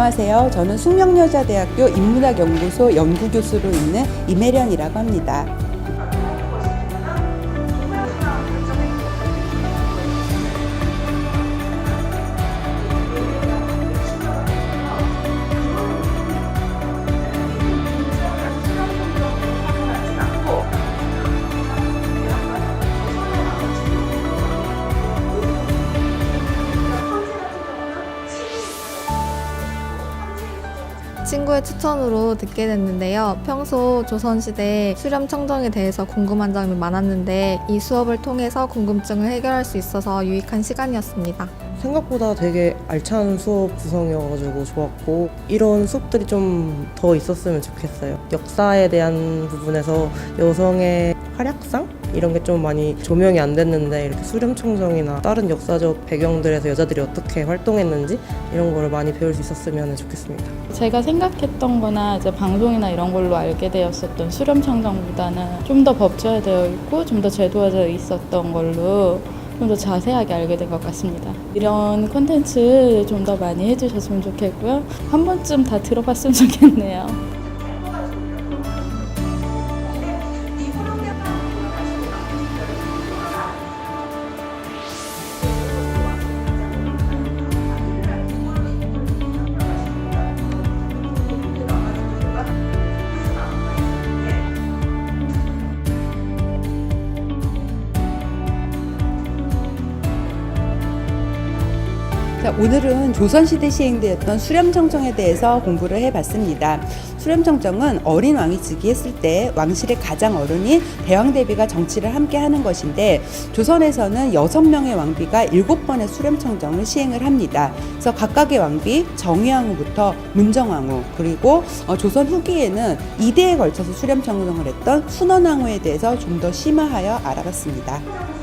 안녕하세요. 저는 숙명여자대학교 인문학연구소 연구교수로 있는 임혜련이라고 합니다. 친구의 추천으로 듣게 됐는데요. 평소 조선시대 수렴 청정에 대해서 궁금한 점이 많았는데 이 수업을 통해서 궁금증을 해결할 수 있어서 유익한 시간이었습니다. 생각보다 되게 알찬 수업 구성이어가지고 좋았고 이런 수업들이 좀 더 있었으면 좋겠어요. 역사에 대한 부분에서 여성의 활약상 이런 게 좀 많이 조명이 안 됐는데 이렇게 수렴청정이나 다른 역사적 배경들에서 여자들이 어떻게 활동했는지 이런 거를 많이 배울 수 있었으면 좋겠습니다. 제가 생각했던 거나 이제 방송이나 이런 걸로 알게 되었었던 수렴청정보다는 좀 더 법제화 되어 있고 좀 더 제도화되어 있었던 걸로 좀더 자세하게 알게 된 것 같습니다. 이런 콘텐츠 좀 더 많이 해주셨으면 좋겠고요. 한 번쯤 다 들어봤으면 좋겠네요. 자, 오늘은 조선시대 시행되었던 수렴청정에 대해서 공부를 해봤습니다. 수렴청정은 어린 왕이 즉위했을 때 왕실의 가장 어른인 대왕 대비가 정치를 함께 하는 것인데 조선에서는 여섯 명의 왕비가 일곱 번의 수렴청정을 시행을 합니다. 그래서 각각의 왕비 정의왕후부터 문정왕후 그리고 어, 조선 후기에는 이대에 걸쳐서 수렴청정을 했던 순원왕후에 대해서 좀 더 심화하여 알아봤습니다.